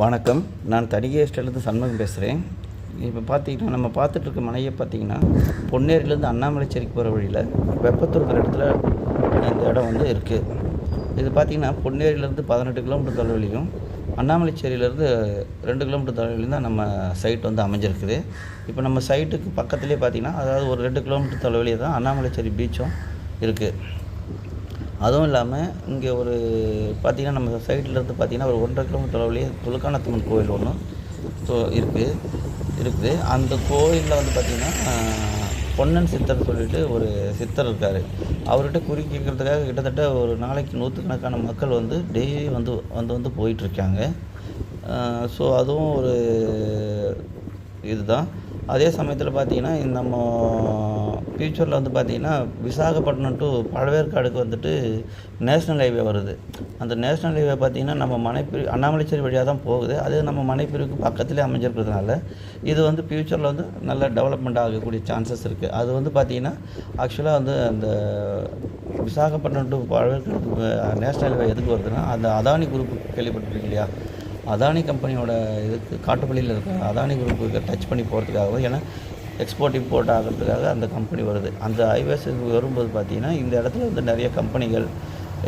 வணக்கம். நான் தனிகை சண்முகம் பேசுகிறேன் இப்போ பார்த்தீங்கன்னா நம்ம பார்த்துட்ருக்க மனையை பார்த்தீங்கன்னா பொன்னேரியிலேருந்து அண்ணாமலைச்சேரிக்கு போகிற வழியில் வெப்பத்தூருங்கிற இடத்துல இந்த இடம் வந்து இருக்குது இது பார்த்தீங்கன்னா பொன்னேரியிலேருந்து பதினெட்டு கிலோமீட்டர் தொலைவிலையும் அண்ணாமலைச்சேரியிலேருந்து ரெண்டு கிலோமீட்டர் தொலைவிலையும் தான் நம்ம சைட் வந்து அமைஞ்சிருக்குது. இப்போ நம்ம சைட்டுக்கு பக்கத்துலேயே பார்த்தீங்கன்னா அதாவது ஒரு ரெண்டு கிலோமீட்டர் தொலைவிலே தான் அண்ணாமலைச்சேரி பீச்சும் இருக்குது அதுவும் இல்லாமல் இங்கே ஒரு பார்த்திங்கன்னா நம்ம சைடில் இருந்து பார்த்திங்கன்னா ஒரு ஒன்றரை கிலோமீட்டர் அளவுலேயே துலுக்கானத்தம்மன் கோயில் ஒன்று ஸோ இருக்குது இருக்குது. அந்த கோயிலில் வந்து பார்த்திங்கன்னா பொன்னன் சித்தர் சொல்லிட்டு ஒரு சித்தர் இருக்கார். அவர்கிட்ட குறி கேட்கறதுக்காக கிட்டத்தட்ட ஒரு நாளைக்கு நூற்றுக்கணக்கான மக்கள் வந்து டெய்லி வந்து வந்து வந்து போயிட்டுருக்காங்க ஸோ அதுவும் ஒரு இதுதான். அதே சமயத்தில் பார்த்தீங்கன்னா நம்ம ஃப்யூச்சரில் வந்து பார்த்தீங்கன்னா விசாகப்பட்டினம் டு பழவேற்காடுக்கு வந்துட்டு நேஷ்னல் ஹைவே வருது. அந்த நேஷ்னல் ஹைவே பார்த்தீங்கன்னா நம்ம மனைப்பிரி அண்ணாமலைச்சேரி வழியாக தான் போகுது. அது நம்ம மனைப்பிரிவுக்கு பக்கத்துலேயே அமைஞ்சிருக்கிறதுனால இது வந்து ஃப்யூச்சரில் வந்து நல்ல டெவலப்மெண்ட் ஆகக்கூடிய சான்சஸ் இருக்குது அது வந்து பார்த்தீங்கன்னா ஆக்சுவலாக வந்து அந்த Visakhapatnam to Pazhaverkadu national highway எதுக்கு வருதுன்னா அந்த அதானி குரூப் கேள்விப்பட்டிருக்கீங்க இல்லையா? அதானி கம்பெனியோட இதுக்கு காட்டுப்பள்ளியில் இருக்க அதானி குரூப்புக்கு டச் பண்ணி போகிறதுக்காகவும் ஏன்னா எக்ஸ்போர்ட் இம்போர்ட் ஆகிறதுக்காக அந்த கம்பெனி வருது. அந்த ஐவேஸ் வரும்போது பார்த்திங்கன்னா இந்த இடத்துல வந்து நிறைய கம்பெனிகள்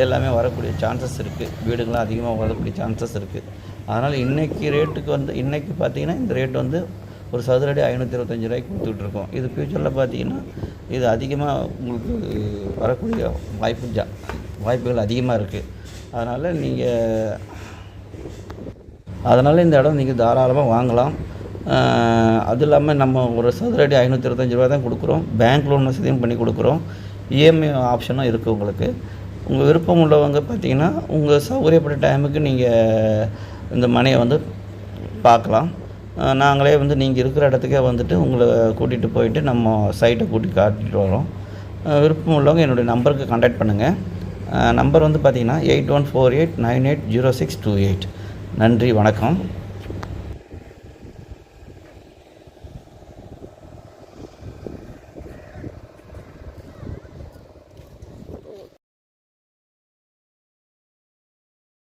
எல்லாமே வரக்கூடிய சான்சஸ் இருக்குது வீடுகள்லாம் அதிகமாக வரக்கூடிய சான்சஸ் இருக்குது அதனால் இன்றைக்கி ரேட்டுக்கு வந்து இன்றைக்கி பார்த்தீங்கன்னா இந்த ரேட் வந்து ஒரு சதுரடி ஐநூற்றி இருபத்தஞ்சி ரூபாய்க்கு கொடுத்துட்ருக்கோம். இது ஃப்யூச்சரில் பார்த்தீங்கன்னா இது அதிகமாக உங்களுக்கு வரக்கூடிய வாய்ப்பு ஜா வாய்ப்புகள் அதிகமாக இருக்குது அதனால் நீங்கள் அதனால் இந்த இடம் நீங்கள் தாராளமாக வாங்கலாம். அதுவும் அது இல்லாமல் நம்ம ஒரு சதுரடி ஐநூற்றி இருபத்தஞ்சி ரூபா தான் கொடுக்குறோம். பேங்க் லோன் வசதியும் பண்ணி கொடுக்குறோம். இஎம்ஐ ஆப்ஷனும் இருக்குது உங்களுக்கு. உங்கள் விருப்பம் உள்ளவங்க பார்த்தீங்கன்னா உங்கள் சௌகரியப்பட்ட டைமுக்கு நீங்கள் இந்த மனையை வந்து பார்க்கலாம். நாங்களே வந்து நீங்கள் இருக்கிற இடத்துக்கே வந்துட்டு உங்களை கூட்டிகிட்டு போயிட்டு நம்ம சைட்டை கூட்டி காட்டிட்டு வரோம் விருப்பம் உள்ளவங்க என்னுடைய நம்பருக்கு கான்டாக்ட் பண்ணுங்கள் நம்பர் வந்து பார்த்தீங்கன்னா eight one four eight nine eight zero six two eight நன்றி வணக்கம்.